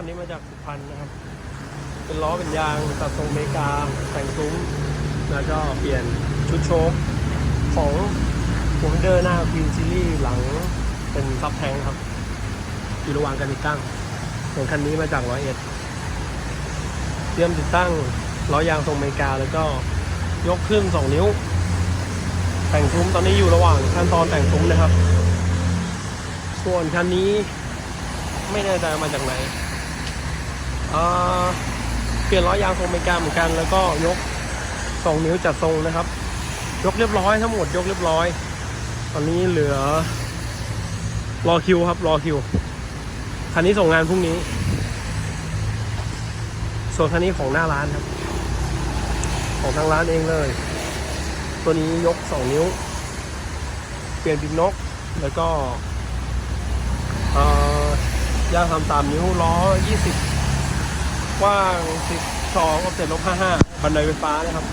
คันนี้มาจากสุพรรณนะครับ เป็นล้อเป็นยางตัดทรงเมกา แต่งซุ้ม แล้วก็เปลี่ยนชุดโชคของหัวเดอร์หน้าควีนซีรีส์หลังเป็นซับแทงครับ อยู่ระหว่างการติดตั้งส่วนคันนี้มาจากร้อยเอ็ดเตรียมติดตั้งล้อยางทรงเมกา แล้วก็ยกขึ้น 2 นิ้ว แต่งซุ้มตอนนี้อยู่ระหว่างขั้นตอนแต่งซุ้มนะครับ ส่วนคันนี้ไม่แน่ใจมาจากไหน เปลี่ยนล้อยางทรงอเมริกาเหมือนกัน แล้วก็ยก2นิ้วจัดทรงนะครับ ยกเรียบร้อยทั้งหมดยกเรียบร้อย ตอนนี้เหลือ รอคิวครับ รอคิว คันนี้ส่งงานพรุ่งนี้ ส่วนคันนี้ของหน้าร้านครับ ของทางร้านเองเลย ตัวนี้ยก2นิ้ว เปลี่ยนปีกนก แล้วก็เอ่อย่างทำตามนิ้วล้อ20 กว้าง 12ออฟเซ็ตลบ55 บันไดไฟฟ้านะครับ